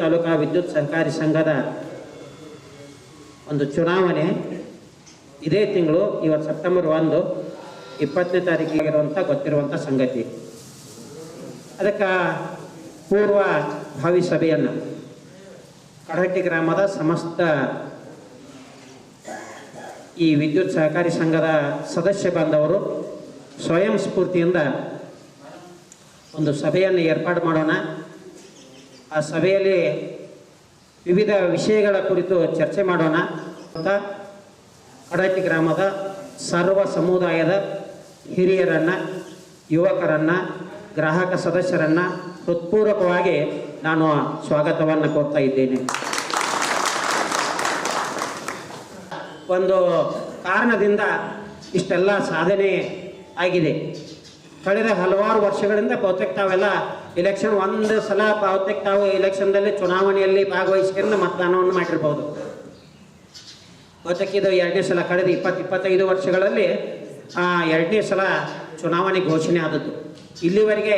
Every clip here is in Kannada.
ತಾಲೂಕಾ ವಿದ್ಯುತ್ ಸಹಕಾರಿ ಸಂಘದ ಒಂದು ಚುನಾವಣೆ ಇದೇ ತಿಂಗಳು, ಇವತ್ತು ಸೆಪ್ಟೆಂಬರ್ ಒಂದು, ಇಪ್ಪತ್ತನೇ ತಾರೀಕಿಗಿರುವಂಥ ಗೊತ್ತಿರುವಂಥ ಸಂಗತಿ. ಅದಕ್ಕೆ ಪೂರ್ವ ಭಾವಿ ಸಭೆಯನ್ನು ಕಡಹಟ್ಟಿ ಗ್ರಾಮದ ಸಮಸ್ತ ಈ ವಿದ್ಯುತ್ ಸಹಕಾರಿ ಸಂಘದ ಸದಸ್ಯ ಬಾಂಧವರು ಸ್ವಯಂ ಸ್ಫೂರ್ತಿಯಿಂದ ಒಂದು ಸಭೆಯನ್ನು ಏರ್ಪಾಡು ಮಾಡೋಣ. ಆ ಸಭೆಯಲ್ಲಿ ವಿವಿಧ ವಿಷಯಗಳ ಕುರಿತು ಚರ್ಚೆ ಮಾಡೋಣ. ಅಂತ ಕಡಾಟಿ ಗ್ರಾಮದ ಸರ್ವ ಸಮುದಾಯದ ಹಿರಿಯರನ್ನು, ಯುವಕರನ್ನು, ಗ್ರಾಹಕ ಸದಸ್ಯರನ್ನು ಹೃತ್ಪೂರ್ವಕವಾಗಿ ನಾನು ಸ್ವಾಗತವನ್ನು ಕೋರ್ತಾ ಇದ್ದೇನೆ. ಒಂದು ಕಾರಣದಿಂದ ಇಷ್ಟೆಲ್ಲ ಸಾಧನೆ ಆಗಿದೆ. ಕಳೆದ ಹಲವಾರು ವರ್ಷಗಳಿಂದ ಬಹುತೇಕ ತಾವೆಲ್ಲ ಇಲೆಕ್ಷನ್ ಒಂದು ಸಲ ಪಾವತಿ ತಾವು ಇಲೆಕ್ಷನ್ದಲ್ಲಿ ಚುನಾವಣೆಯಲ್ಲಿ ಭಾಗವಹಿಸ್ಕೊಂಡು ಮತದಾನವನ್ನು ಮಾಡಿರ್ಬೋದು. ಬಹುತೇಕ ಎರಡನೇ ಸಲ ಕಳೆದ ಇಪ್ಪತ್ತು ಇಪ್ಪತ್ತೈದು ವರ್ಷಗಳಲ್ಲಿ ಆ, ಎರಡನೇ ಸಲ ಚುನಾವಣೆ ಘೋಷಣೆ ಆದದ್ದು. ಇಲ್ಲಿವರೆಗೆ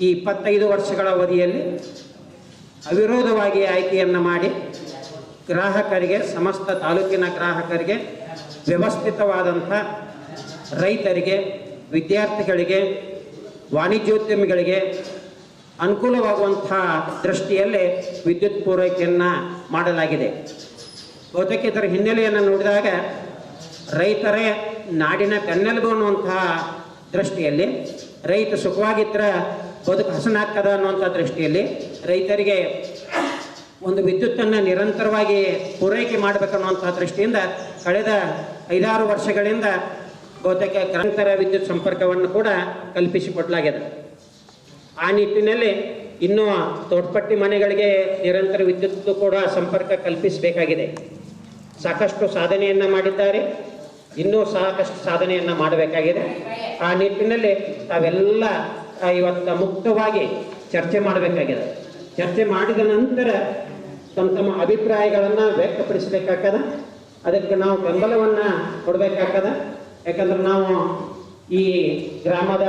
ಈ ಇಪ್ಪತ್ತೈದು ವರ್ಷಗಳ ಅವಧಿಯಲ್ಲಿ ಅವಿರೋಧವಾಗಿ ಆಯ್ಕೆಯನ್ನು ಮಾಡಿ ಗ್ರಾಹಕರಿಗೆ ಸಮಸ್ತ ತಾಲೂಕಿನ ಗ್ರಾಹಕರಿಗೆ ವ್ಯವಸ್ಥಿತವಾದಂಥ ರೈತರಿಗೆ ವಿದ್ಯಾರ್ಥಿಗಳಿಗೆ ವಾಣಿಜ್ಯೋದ್ಯಮಿಗಳಿಗೆ ಅನುಕೂಲವಾಗುವಂಥ ದೃಷ್ಟಿಯಲ್ಲಿ ವಿದ್ಯುತ್ ಪೂರೈಕೆಯನ್ನು ಮಾಡಲಾಗಿದೆ. ಇದರ ಹಿನ್ನೆಲೆಯನ್ನು ನೋಡಿದಾಗ ರೈತರೇ ನಾಡಿನ ಬೆನ್ನೆಲುಬು ಅನ್ನುವಂತಹ ದೃಷ್ಟಿಯಲ್ಲಿ, ರೈತ ಸುಖವಾಗಿದ್ದರೆ ಬದುಕು ಹಸನಾಗ್ತದ ಅನ್ನುವಂಥ ದೃಷ್ಟಿಯಲ್ಲಿ ರೈತರಿಗೆ ಒಂದು ವಿದ್ಯುತ್ತನ್ನು ನಿರಂತರವಾಗಿ ಪೂರೈಕೆ ಮಾಡಬೇಕನ್ನುವಂಥ ದೃಷ್ಟಿಯಿಂದ ಕಳೆದ ಐದಾರು ವರ್ಷಗಳಿಂದ ಬಹುತೇಕ ಗ್ರಂಥರ ವಿದ್ಯುತ್ ಸಂಪರ್ಕವನ್ನು ಕೂಡ ಕಲ್ಪಿಸಿಕೊಡಲಾಗಿದೆ. ಆ ನಿಟ್ಟಿನಲ್ಲಿ ಇನ್ನೂ ತೋಟಪಟ್ಟಿ ಮನೆಗಳಿಗೆ ನಿರಂತರ ವಿದ್ಯುತ್ ಕೂಡ ಸಂಪರ್ಕ ಕಲ್ಪಿಸಬೇಕಾಗಿದೆ. ಸಾಕಷ್ಟು ಸಾಧನೆಯನ್ನು ಮಾಡಿದ್ದಾರೆ. ಇನ್ನೂ ಸಾಕಷ್ಟು ಸಾಧನೆಯನ್ನು ಮಾಡಬೇಕಾಗಿದೆ. ಆ ನಿಟ್ಟಿನಲ್ಲಿ ತಾವೆಲ್ಲ ಇವತ್ತು ಮುಕ್ತವಾಗಿ ಚರ್ಚೆ ಮಾಡಬೇಕಾಗಿದೆ. ಚರ್ಚೆ ಮಾಡಿದ ನಂತರ ತಮ್ಮ ತಮ್ಮ ಅಭಿಪ್ರಾಯಗಳನ್ನು ವ್ಯಕ್ತಪಡಿಸಬೇಕಾಗದ ಅದಕ್ಕೆ ನಾವು ಬೆಂಬಲವನ್ನು ಕೊಡಬೇಕಾಗ್ತದ. ಯಾಕಂದ್ರೆ ನಾವು ಈ ಗ್ರಾಮದ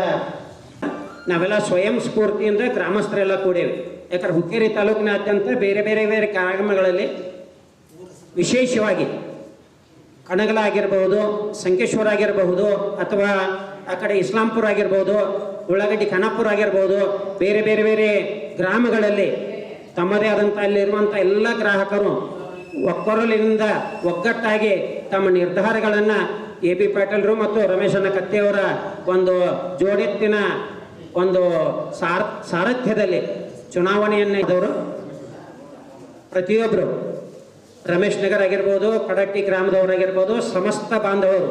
ನಾವೆಲ್ಲ ಸ್ವಯಂ ಸ್ಫೂರ್ತಿಯಿಂದ ಗ್ರಾಮಸ್ಥರೆಲ್ಲ ಕೂಡೇವೆ. ಯಾಕಂದ್ರೆ ಹುಕ್ಕೇರಿ ತಾಲೂಕಿನಾದ್ಯಂತ ಬೇರೆ ಬೇರೆ ಬೇರೆ ಕಾರ್ಯಕ್ರಮಗಳಲ್ಲಿ ವಿಶೇಷವಾಗಿ ಕಣಗಲ ಆಗಿರಬಹುದು ಸಂಕೇಶ್ವರ ಆಗಿರಬಹುದು ಅಥವಾ ಆ ಕಡೆ ಇಸ್ಲಾಂಪುರ ಆಗಿರ್ಬೋದು, ಉಳ್ಳಾಗಡ್ಡಿ ಖಾನಾಪುರ ಆಗಿರ್ಬೋದು, ಬೇರೆ ಬೇರೆ ಬೇರೆ ಗ್ರಾಮಗಳಲ್ಲಿ ತಮ್ಮದೇ ಆದಂಥ ಅಲ್ಲಿರುವಂಥ ಎಲ್ಲ ಗ್ರಾಹಕರು ಒಕ್ಕೊರಲಿನಿಂದ ಒಗ್ಗಟ್ಟಾಗಿ ತಮ್ಮ ನಿರ್ಧಾರಗಳನ್ನು ಎ ಪಿ ಪಾಟೀಲ್ರು ಮತ್ತು ರಮೇಶನ ಕತ್ತೆಯವರ ಒಂದು ಜೋಡೆತ್ತಿನ ಒಂದು ಸಾರ್, ಸಾರಥ್ಯದಲ್ಲಿ ಚುನಾವಣೆಯನ್ನೇ ಇದ್ದವರು ಪ್ರತಿಯೊಬ್ಬರು ರಮೇಶ್ ನಗರ್ ಆಗಿರ್ಬೋದು, ಕಡಟ್ಟಿ ಗ್ರಾಮದವರಾಗಿರ್ಬೋದು, ಸಮಸ್ತ ಬಾಂಧವರು.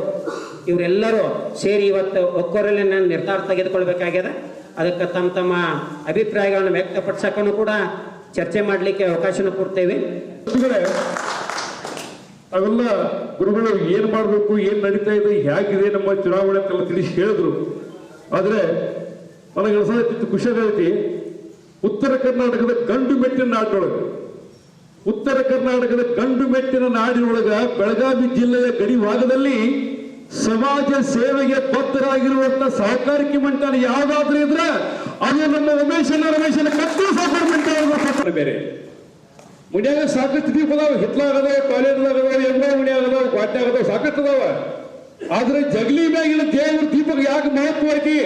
ಇವರೆಲ್ಲರೂ ಸೇರಿ ಇವತ್ತು ಒಕ್ಕೊರಲಿನ ನಿರ್ಧಾರ ತೆಗೆದುಕೊಳ್ಬೇಕಾಗ್ಯದ ಅದಕ್ಕೆ ತಮ್ಮ ತಮ್ಮ ಅಭಿಪ್ರಾಯಗಳನ್ನು ವ್ಯಕ್ತಪಡಿಸಕ್ಕೂ ಕೂಡ ಚರ್ಚೆ ಮಾಡಲಿಕ್ಕೆ ಅವಕಾಶನ ಕೊಡ್ತೇವೆ. ಅದನ್ನು ಗುರುಗಳು ಏನು ಮಾಡಬೇಕು, ಏನು ನಡೀತಾ ಇದೆ, ಹೇಗಿದೆ ನಮ್ಮ ಚುನಾವಣೆ ಅಂತೆಲ್ಲ ತಿಳಿಸಿ ಹೇಳಿದ್ರು. ಆದ್ರೆ ನನಗೆ ಅನ್ಸೋದೈತಿ ಖುಷಿಯಾಗೈತಿ ಉತ್ತರ ಕರ್ನಾಟಕದ ಗಂಡು ಮೆಟ್ಟಿನ ನಾಡಿನೊಳಗೆ ಉತ್ತರ ಕರ್ನಾಟಕದ ಗಂಡು ಮೆಟ್ಟಿನ ನಾಡಿನೊಳಗ ಬೆಳಗಾವಿ ಜಿಲ್ಲೆಯ ಗಡಿ ಭಾಗದಲ್ಲಿ ಸಮಾಜ ಸೇವೆಗೆ ಬದ್ಧರಾಗಿರುವಂತ ಸಹಕಾರಿಕೆ ಮಂಟನ ಯಾವ್ದಾದ್ರೂ ಇದ್ರೆ ಅದು ನಮ್ಮ ಉಮೇಶನ ರಮೇಶನ ಕತ್ತು ಸಹಕಾರ ಬೇರೆ. ಮುನ್ಯಾಗ ಸಾಕಷ್ಟು ದೀಪ ಅದಾವ ಹಿತ್ಲಾಗದಾವ ಕಾಲೇಜ್ದಾಗ ಅದಾವ ಎಲ್ಲ ಮುನ್ಯಾಗ ಅದಾವ ಕ್ವಾಟ್ಯಾಗ ಅದಾವ ಸಾಕಷ್ಟು ಅದಾವ. ಆದ್ರೆ ಜಗಲಿ ಮ್ಯಾಗಿನ ದೇವರ ದೀಪಕ್ಕೆ ಯಾಕೆ ಮಹತ್ವ ಐತಿ?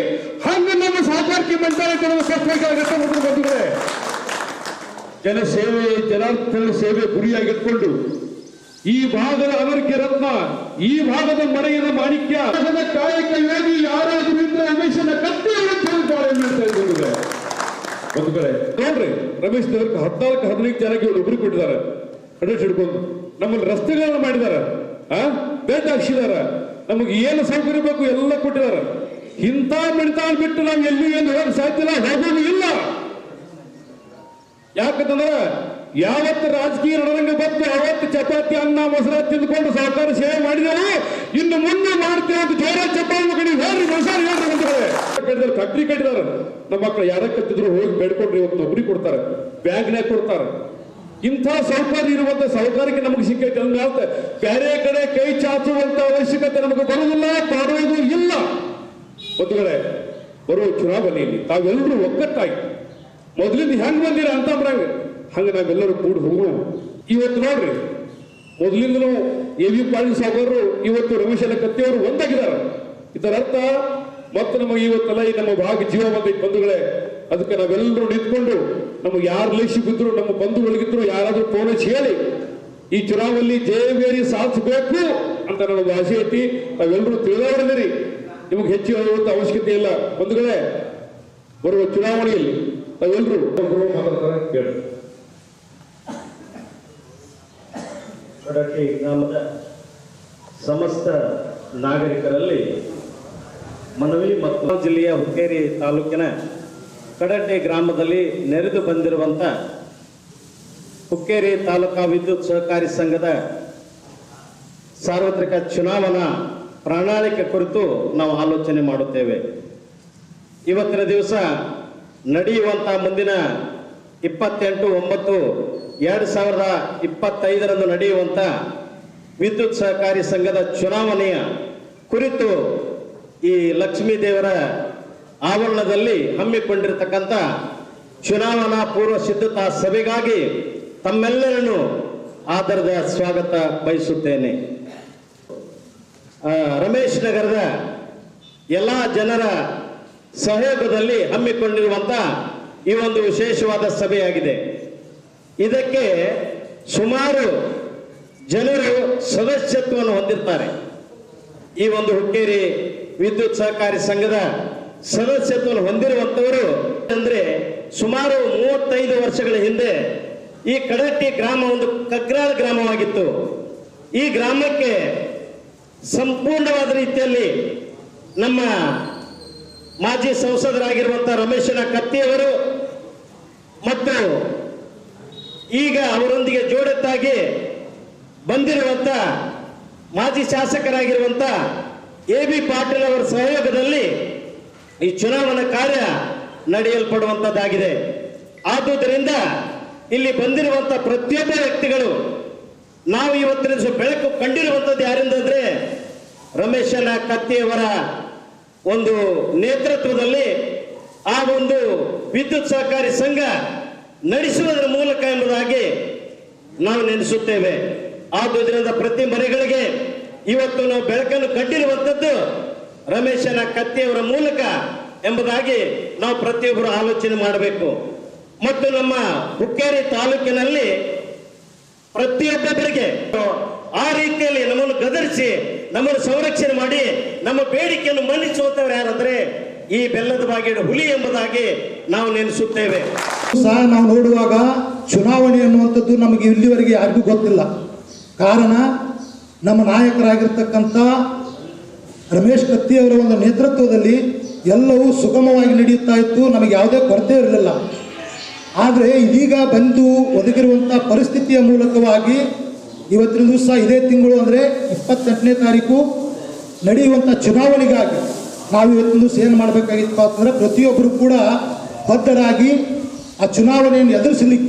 ಹಂಗ ನಮ್ಮ ಸಹಕಾರಿಕೆ ಮೆಂಟಾಲಿಟಿ ನಮ್ಮ ಕಷ್ಟಬೇಕಾಗತ್ತೆ ಮೊದಲು ಬಂಧುಗಳೇ ಜನ ಸೇವೆ, ಜನಾರ್ದನ ಸೇವೆ ಗುರಿಯಾಗಿಟ್ಕೊಂಡು ಈ ಭಾಗದ ಅನರ್ಘ್ಯ ರತ್ನ, ಈ ಭಾಗದ ಮನೆಯ ಮಾಣಿಕ್ಯ ಕಾಯಕ ಯೋಗಿ ಯಾರಾದರೂ ಇದ್ರೆ ರಮೇಶನ ಕತ್ತಿ ಅಂತ ಹೇಳಿ ಬಾಳೆ ಮಾಡ್ತಾ ಇದ್ದಾರೆ ಒಂದು ಕಡೆ ನೋಡ್ರಿ, ರಮೇಶ್ ದೇವ್ರಿಗೆ ಹದಿನಾಲ್ಕು, ಹದಿನೈದು ಜನಕ್ಕೆ ಇವರು ಒಬ್ರು ಕೊಟ್ಟಿದ್ದಾರೆ. ಅಡ್ರೆಸ್ ಹಿಡ್ಕೊಂಡು ನಮ್ಮಲ್ಲಿ ರಸ್ತೆಗಳನ್ನ ಮಾಡಿದಾರ ಆ? ಬೇಟ ಹಾಕ್ಸಿದಾರ ನಮಗೆ ಏನು ಸೌಕರ್ಯ ಬೇಕು ಎಲ್ಲ ಕೊಟ್ಟಿದ್ದಾರೆ. ಇಂಥ ಮಿಡ್ತಾಲ್ ಬಿಟ್ಟು ನಾವು ಎಲ್ಲಿ ಏನು ಹೋಗಕ್ ಸಾಧ್ಯ ಇಲ್ಲ ಹೋಗೋದು ಇಲ್ಲ. ಯಾಕಂತಂದ್ರೆ ಯಾವತ್ತು ರಾಜಕೀಯ ನಡರಂಗ ಬಂತು ಅವತ್ತು ಚಪಾತಿ, ಅನ್ನ, ಮೊಸರ ತಿಂದ್ಕೊಂಡು ಸಹಕಾರ ಸೇವೆ ಮಾಡಿದೆವು ಇನ್ನು ಮುಂದೆ ಮಾಡ್ತೇವೆ ಅಂತ ಜೋರ ಚಪಾತಿ ಕಡೆ ಹೇಳ್ರಿ ಹೇಳ್ರಿ ಕಟ್ಟಿದಾರೆ ಫ್ಯಾಕ್ಟ್ರಿ ಕಟ್ಟಿದಾರೆ ನಮ್ಮ ಮಕ್ಕಳು ಯಾರ ಕತ್ತಿದ್ರು ಹೋಗಿ ಬೇಡ್ಕೊಂಡ್ರಿ ಇವತ್ತು ಒಬ್ಬರಿಗೆ ಕೊಡ್ತಾರೆ ಬ್ಯಾಂಕ್ನಾಗ ಕೊಡ್ತಾರೆ. ಇಂಥ ಸೌಕರ್ಯ ಇರುವಂತ ಸಹಕಾರಕ್ಕೆ ನಮಗೆ ಸಿಕ್ಕೈತೆ. ಅಂದ್ರೆ ಬೇರೆ ಕಡೆ ಕೈ ಚಾಚುವಂತ ಅವಶ್ಯಕತೆ ನಮಗೆ ಬರುವುದಿಲ್ಲ ಮಾಡುವುದು ಒಂದುಗಳೇ ಬರುವ ಚುನಾವಣೆಯಲ್ಲಿ ತಾವೆಲ್ಲರೂ ಒಗ್ಗಟ್ಟಾಗಿ, ಮೊದಲಿಂದ ಹೆಂಗ್ ಬಂದಿರ ಅಂತ ಬರಂಗ ಹಂಗೆ ನಾವೆಲ್ಲರೂ ಕೂಡಿ ಹೋಗೋಣ. ಇವತ್ತು ನೋಡ್ರಿ, ಮೊದಲಿಂದಲೂ ಎ ವಿ ಪಾಟೀಲ್ ಸಾಹೇಬರು ಇವತ್ತು ರಮೇಶ್ ಕತ್ತಿಯವರು ಒಂದಾಗಿದ್ದಾರೆ. ಇದರ ಅರ್ಥ ಮತ್ತೆ ನಮಗೆ ಇವತ್ತೆಲ್ಲ ಈ ನಮ್ಮ ಭಾಗ ಜೀವ ಬಂದೈತೆ ಬಂಧುಗಳೇ. ಅದಕ್ಕೆ ನಾವೆಲ್ಲರೂ ನಿಂತ್ಕೊಂಡು ನಮಗೆ ಯಾರು ಲೇಷಿ ಬಿದ್ರು ನಮ್ಮ ಬಂಧುಗಳಿಗಿದ್ರು ಯಾರಾದ್ರೂ ಹಚ್ಚಿ ಹೇಳಿ, ಈ ಚುನಾವಣೆಯಲ್ಲಿ ಜಯವೇರಿ ಸಾಧಿಸಬೇಕು ಅಂತ ನನಗೆ ಆಸೆ ಐತಿ. ನಾವೆಲ್ಲರೂ ತಿಳಿದಾಡಿದಿರಿ ನಿಮಗೆ ಹೆಚ್ಚು ಹೇಳುವಂತ ಅವಶ್ಯಕತೆ ಇಲ್ಲ. ಬಂಧುಗಳೇ, ಬರುವ ಚುನಾವಣೆಯಲ್ಲಿ ನಾವೆಲ್ಲರೂ ಕೇಳಿ ಗ್ರಾಮದ ಸಮಸ್ತ ನಾಗರಿಕರಲ್ಲಿ ಮನವಿ ಮತ್ತು ಜಿಲ್ಲೆಯ ಹುಕ್ಕೇರಿ ತಾಲೂಕಿನ ಕಡಟಿ ಗ್ರಾಮದಲ್ಲಿ ನೆರೆದು ಬಂದಿರುವಂಥ ಹುಕ್ಕೇರಿ ತಾಲೂಕಾ ವಿದ್ಯುತ್ ಸಹಕಾರಿ ಸಂಘದ ಸಾರ್ವತ್ರಿಕ ಚುನಾವಣಾ ಪ್ರಣಾಳಿಕೆ ಕುರಿತು ನಾವು ಆಲೋಚನೆ ಮಾಡುತ್ತೇವೆ. ಇವತ್ತಿನ ದಿವಸ ನಡೆಯುವಂಥ ಮುಂದಿನ ಇಪ್ಪತ್ತೆಂಟು, ಒಂಬತ್ತು, ಎರಡು ಸಾವಿರದ ಇಪ್ಪತ್ತೈದರಂದು ನಡೆಯುವಂಥ ವಿದ್ಯುತ್ ಸಹಕಾರಿ ಸಂಘದ ಚುನಾವಣೆಯ ಕುರಿತು ಈ ಲಕ್ಷ್ಮೀ ದೇವರ ಆವರಣದಲ್ಲಿ ಹಮ್ಮಿಕೊಂಡಿರತಕ್ಕಂಥ ಚುನಾವಣಾ ಪೂರ್ವ ಸಿದ್ಧತಾ ಸಭೆಗಾಗಿ ತಮ್ಮೆಲ್ಲರನ್ನು ಆದರದ ಸ್ವಾಗತ ಬಯಸುತ್ತೇನೆ. ರಮೇಶ್ ನಗರದ ಎಲ್ಲ ಜನರ ಸಹಯೋಗದಲ್ಲಿ ಹಮ್ಮಿಕೊಂಡಿರುವಂತ ಈ ಒಂದು ವಿಶೇಷವಾದ ಸಭೆಯಾಗಿದೆ. ಇದಕ್ಕೆ ಸುಮಾರು ಜನರು ಸದಸ್ಯತ್ವವನ್ನು ಹೊಂದಿರ್ತಾರೆ. ಈ ಒಂದು ಹುಕ್ಕೇರಿ ವಿದ್ಯುತ್ ಸಹಕಾರಿ ಸಂಘದ ಸದಸ್ಯತ್ವವನ್ನು ಹೊಂದಿರುವಂತವರು ಅಂದ್ರೆ ಸುಮಾರು ಮೂವತ್ತೈದು ವರ್ಷಗಳ ಹಿಂದೆ ಈ ಕಡಟ್ಟಿ ಗ್ರಾಮ ಒಂದು ಕಗ್ರಾಳ ಗ್ರಾಮವಾಗಿತ್ತು. ಈ ಗ್ರಾಮಕ್ಕೆ ಸಂಪೂರ್ಣವಾದ ರೀತಿಯಲ್ಲಿ ನಮ್ಮ ಮಾಜಿ ಸಂಸದರಾಗಿರುವಂತಹ ರಮೇಶನ ಕತ್ತಿಯವರು ಮತ್ತು ಈಗ ಅವರೊಂದಿಗೆ ಜೋಡತ್ತಾಗಿ ಬಂದಿರುವಂತ ಮಾಜಿ ಶಾಸಕರಾಗಿರುವಂತ ಎ ಬಿ ಪಾಟೀಲ್ ಅವರ ಸಹಯೋಗದಲ್ಲಿ ಈ ಚುನಾವಣಾ ಕಾರ್ಯ ನಡೆಯಲ್ಪಡುವಂತದ್ದಾಗಿದೆ. ಆದುದರಿಂದ ಇಲ್ಲಿ ಬಂದಿರುವಂತ ಪ್ರತಿಯೊಬ್ಬ ವ್ಯಕ್ತಿಗಳು ನಾವು ಇವತ್ತಿನ ದಿವಸ ಬೆಳಕು ಕಂಡಿರುವಂಥದ್ದು ಯಾರಿಂದ ಅಂದ್ರೆ ರಮೇಶನ ಕತ್ತಿಯವರ ಒಂದು ನೇತೃತ್ವದಲ್ಲಿ ಆ ಒಂದು ವಿದ್ಯುತ್ ಸಹಕಾರಿ ಸಂಘ ನಡೆಸುವುದರ ಮೂಲಕ ಎಂಬುದಾಗಿ ನಾವು ನೆನೆಸುತ್ತೇವೆ. ಆದುದರಿಂದ ಪ್ರತಿ ಮನೆಗಳಿಗೆ ಇವತ್ತು ನಾವು ಬೆಳಕನ್ನು ಕಂಡಿರುವಂಥದ್ದು ರಮೇಶನ ಕತ್ತಿಯವರ ಮೂಲಕ ಎಂಬುದಾಗಿ ನಾವು ಪ್ರತಿಯೊಬ್ಬರು ಆಲೋಚನೆ ಮಾಡಬೇಕು. ಮತ್ತು ನಮ್ಮ ಹುಕ್ಕೇರಿ ತಾಲೂಕಿನಲ್ಲಿ ಪ್ರತಿಯೊಬ್ಬೊಬ್ಬರಿಗೆ ಆ ರೀತಿಯಲ್ಲಿ ನಮ್ಮನ್ನು ಗದರಿಸಿ, ನಮ್ಮನ್ನು ಸಂರಕ್ಷಣೆ ಮಾಡಿ, ನಮ್ಮ ಬೇಡಿಕೆಯನ್ನು ಮನ್ನಿಸುವಂತವ್ರು ಯಾರಂದ್ರೆ ಈ ಬೆಲ್ಲದ ಬಾಗಿನ ಹುಲಿ ಎಂಬುದಾಗಿ ನಾವು ನೆನೆಸುತ್ತೇವೆ. ಸಹ ನಾವು ನೋಡುವಾಗ ಚುನಾವಣೆ ಅನ್ನುವಂಥದ್ದು ನಮಗೆ ಇಲ್ಲಿವರೆಗೆ ಯಾರಿಗೂ ಗೊತ್ತಿಲ್ಲ. ಕಾರಣ ನಮ್ಮ ನಾಯಕರಾಗಿರ್ತಕ್ಕಂಥ ರಮೇಶ್ ಕತ್ತಿಯವರ ಒಂದು ನೇತೃತ್ವದಲ್ಲಿ ಎಲ್ಲವೂ ಸುಗಮವಾಗಿ ನಡೆಯುತ್ತಾ ಇತ್ತು. ನಮಗೆ ಯಾವುದೇ ಕೊರತೆ ಇರಲಿಲ್ಲ. ಆದರೆ ಇದೀಗ ಬಂದು ಒದಗಿರುವಂಥ ಪರಿಸ್ಥಿತಿಯ ಮೂಲಕವಾಗಿ ಇವತ್ತಿನ ದಿವಸ ಇದೇ ತಿಂಗಳು ಅಂದರೆ ಇಪ್ಪತ್ತೆಂಟನೇ ತಾರೀಕು ನಡೆಯುವಂಥ ಚುನಾವಣೆಗಾಗಿ ನಾವು ಇವತ್ತಿನ ದಿವಸ ಏನು ಮಾಡಬೇಕಾಗಿತ್ತು ಅಂತಂದರೆ ಪ್ರತಿಯೊಬ್ಬರು ಕೂಡ ಬದ್ಧರಾಗಿ ಆ ಚುನಾವಣೆಯನ್ನು ಎದುರಿಸಲಿಕ್ಕೆ